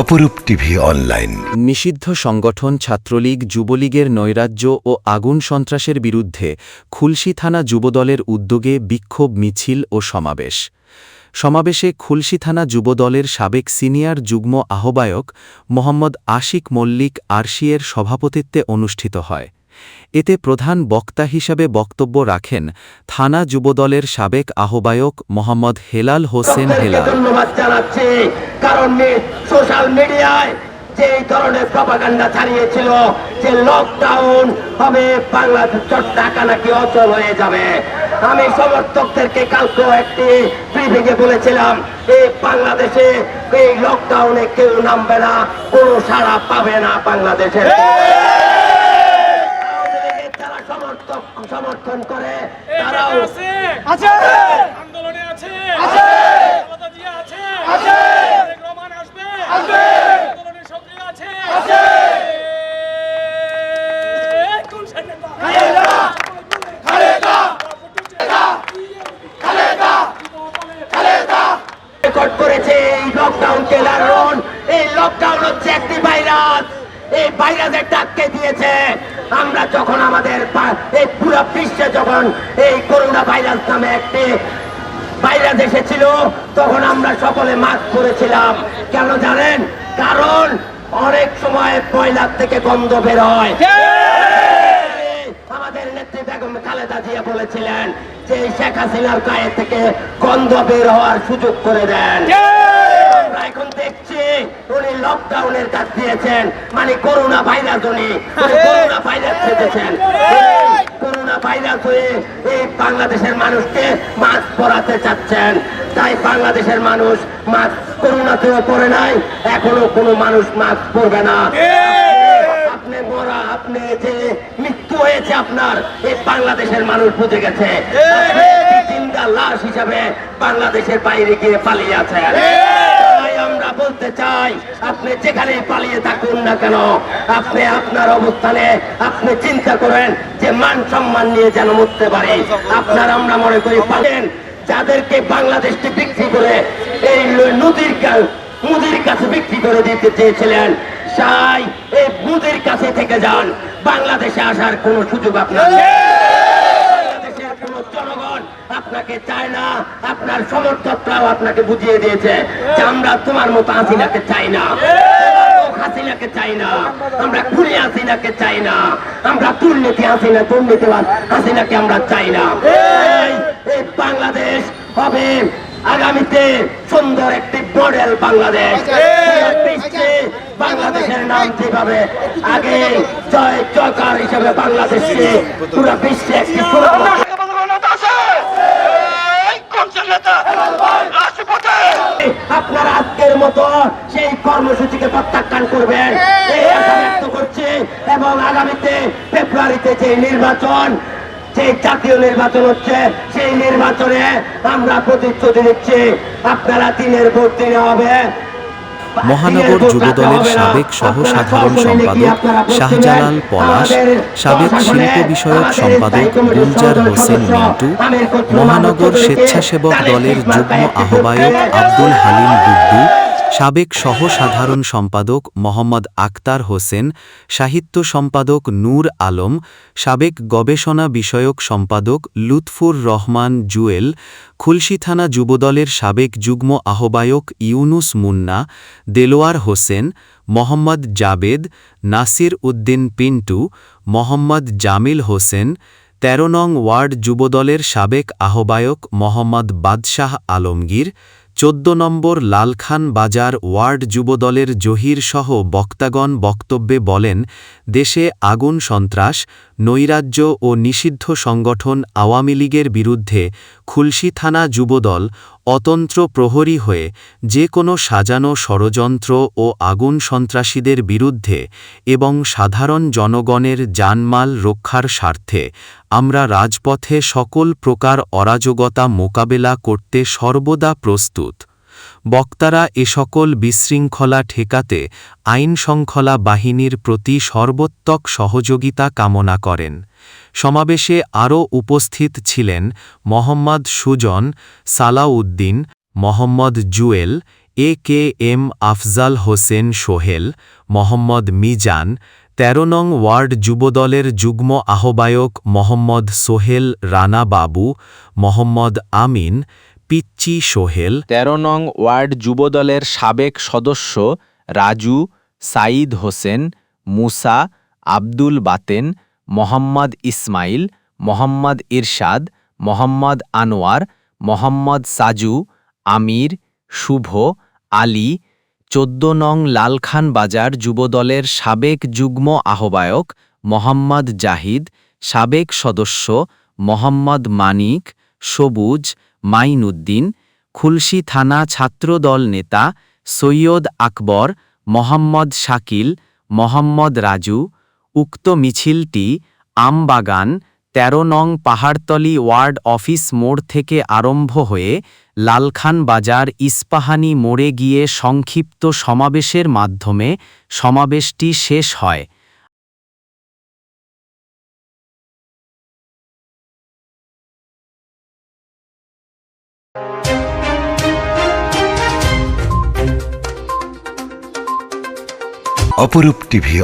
অপরূপ TV online. নিষিদ্ধ সংগঠন ছাত্রলীগ, যুবলীগের নৈরাজ্য ও আগুন সন্ত্রাসের বিরুদ্ধে খুলসি থানা যুবদলের উদ্যোগে বিক্ষোভ, মিছিল ও সমাবেশ। সমাবেশে খুলসি থানা যুবদলের সাবেক সিনিয়র যুগ্ম আহ্বায়ক মোহাম্মদ আশিক মল্লিক আরশিয়ের সভাপতিত্বে অনুষ্ঠিত হয়। এতে প্রধান বক্তা হিসাবে বক্তব্য রাখেন থানা যুবদলের সাবেক আহ্বায়ক মোহাম্মদ হেলাল হোসেন হেলাল। জানাচ্ছি কারণ সোশ্যাল মিডিয়ায় যে ধরনের প্রপাগান্ডা ছাড়িয়েছিল যে লকডাউন হবে বাংলাদেশ নাকি অচল হয়ে যাবে। আমি সমর্থকদেরকে কালকেও একটি ব্রিফিংয়ে বলেছিলাম এই বাংলাদেশে এই লকডাউনে কেউ নামবে না কোনো সাড়া পাবে না বাংলাদেশে আওয়ামী লীগের যারা সমর্থক সমর্থন করে তারাও আছে। আছে। আন্দোলনে আছে। আছে। খালেদা জিয়া আছে। আছে। রহমান আসবে। আসবে আন্দোলনে সক্রিয় আছে। আছে। কোন সেনেটা খালেদা। খালেদা। রেকর্ড করেছে এই লকডাউন কেলার রন এই লকডাউন হচ্ছে একটি ভাইরাস এই ভাইরাসের ডাককে দিয়েছে আমরা যখন আমাদের পা- এই পুরো বিশ্বে যখন এই করোনা ভাইরাস নামে একটি ভাইরাস এসেছিল তখন আমরা সকলে মাস্ক পরেছিলাম। কেন জানেন? কারণ অনেক সময় পয়লার থেকে গন্ধ বের হয়। আমাদের নেত্রী বেগম খালেদা জিয়া বলেছিলেন যে শেখ হাসিনার গায়ে থেকে গন্ধ বের হওয়ার সুযোগ করে দেন। এখন দেখছি উনি লকডাউনের কাজ দিয়েছেন। মানে করোনা ভাইরাস উনি। করোনা ভাইরাস ছেড়েছেন করোনা ভাইরাস হয়ে এই বাংলাদেশের মানুষকে মাস্ক পরাতে চাচ্ছেন। তাই বাংলাদেশের মানুষ মাস্ক করোনাতেও পরে নাই এখনও কোনো মানুষ মাস্ক পরবে না। আপনি মরা আপনি যে মৃত্যু হয়েছে আপনার এই বাংলাদেশের মানুষ বুঝে গেছে। আপনি জিন্দা লাশ হিসাবে বাংলাদেশের বাইরে গিয়ে পালিয়ে আমরা বলতে চাই, আপনি যেখানেই পালিয়ে থাকুন না কেন, আপনি আপনার অবস্থানে আপনি চিন্তা করেন যে মান সম্মান নিয়ে যেন মরতে পারি। আপনার আমরা মনে করি পাবেন যাদেরকে বাংলাদেশকে বিক্রি করে এই নদীর মুদির কাছে বিক্রি করে দিতে চেয়েছিলেন। সাই, এই মুদির কাছে থেকে যান। বাংলাদেশে আসার কোনো সুযোগ আপনার নেই। বাংলাদেশের কোনো জনগণ আপনাকে চায় না, আপনার সমর্থকরাও আপনাকে বুঝিয়ে দিয়েছে যে আমরা তোমার মতো হাসিনাকে চাই না। আগামীতে সুন্দর একটি মডেল বাংলাদেশ। বাংলাদেশের নাম যেভাবে আগে জয়, জয়কার হিসেবে বাংলাদেশকে পুরো বিশ্বে একটি মতো সেই কর্মসূচিকে প্রত্যাখ্যান করবেন এই আশা ব্যক্ত করছি এবং আগামীতে ফেব্রুয়ারিতে যে নির্বাচন যে জাতীয় নির্বাচন হচ্ছে সেই নির্বাচনে আমরা প্রতিশ্রুতি দিচ্ছি আপনারা দিনের ভোট দিনে হবে। মহানগর যুবদলের সাবেক সহ সাধারণ সম্পাদক শাহজালাল পলাশ সাবেক শিল্প বিষয়ক সম্পাদক গুলজার হোসেন মিন্টু মহানগর স্বেচ্ছাসেবক দলের যুগ্ম আহ্বায়ক আব্দুল হালিম বুদ্দু সাবেক সহ সাধারণ সম্পাদক মোহাম্মদ আক্তার হোসেন, সাহিত্য সম্পাদক নূর আলম, সাবেক গবেষণা বিষয়ক সম্পাদক লুৎফুর রহমান জুয়েল, খুলশী থানা যুবদলের সাবেক যুগ্ম আহ্বায়ক ইউনুস মুন্না, দেলোয়ার হোসেন, মোহাম্মদ জাবেদ, নাসির উদ্দিন পিন্টু, মোহাম্মদ জামিল হোসেন, তেরো নং ওয়ার্ড যুবদলের সাবেক আহ্বায়ক মোহাম্মদ বাদশাহ আলমগীর চোদ্দ নম্বর লালখান বাজার ওয়ার্ড যুবদলের জহিরসহ বক্তাগণ বক্তব্যে বলেন দেশে আগুন সন্ত্রাস নৈরাজ্য ও নিষিদ্ধ সংগঠন আওয়ামী লীগের বিরুদ্ধে খুলশী থানা যুবদল অতন্ত্র প্রহরী হয়ে যে কোনো সাজানো ষড়যন্ত্র ও আগুন সন্ত্রাসীদের বিরুদ্ধে এবং সাধারণ জনগণের জানমাল রক্ষার স্বার্থে আমরা রাজপথে সকল প্রকার অরাজকতা মোকাবেলা করতে সর্বদা প্রস্তুত। বক্তারা এ সকল বিশৃঙ্খলা ঠেকাতে আইনশৃঙ্খলা বাহিনীর প্রতি সর্বোত্তক সহযোগিতা কামনা করেন। সমাবেশে আরও উপস্থিত ছিলেন Mohammad Sujon, Salauddin, Mohammad Jewel, A K M Afzal Hossain Sohel, Mohammad Mizan, তেরো নং ওয়ার্ড যুবদলের যুগ্ম আহ্বায়ক মোহাম্মদ সোহেল রানা বাবু, মোহাম্মদ আমিন পিচ্চি সোহেল। তেরো নং ওয়ার্ড যুবদলের সাবেক সদস্য রাজু সাঈদ হোসেন, মুসা আব্দুল বাতেন, মোহাম্মদ ইসমাইল, মোহাম্মদ ইরশাদ, মোহাম্মদ আনোয়ার, মোহাম্মদ সাজু, আমির, শুভ, আলী, চোদ্দ নং লালখান বাজার যুবদলের সাবেক যুগ্ম আহ্বায়ক মোহাম্মদ জাহিদ, সাবেক সদস্য মোহাম্মদ মানিক, সবুজ মাইনুদ্দিন, খুলশী থানা ছাত্রদল নেতা সৈয়দ আকবর, মোহাম্মদ শাকিল, মোহাম্মদ রাজু, উক্ত মিছিলটি আমবাগান, তেরো নং পাহাড়তলি ওয়ার্ড অফিস মোড় থেকে আরম্ভ হয়ে লালখান বাজার ইস্পাহানি মোড়ে গিয়ে সংক্ষিপ্ত সমাবেশের মাধ্যমে সমাবেশটি শেষ হয়। অপরূপ টিভি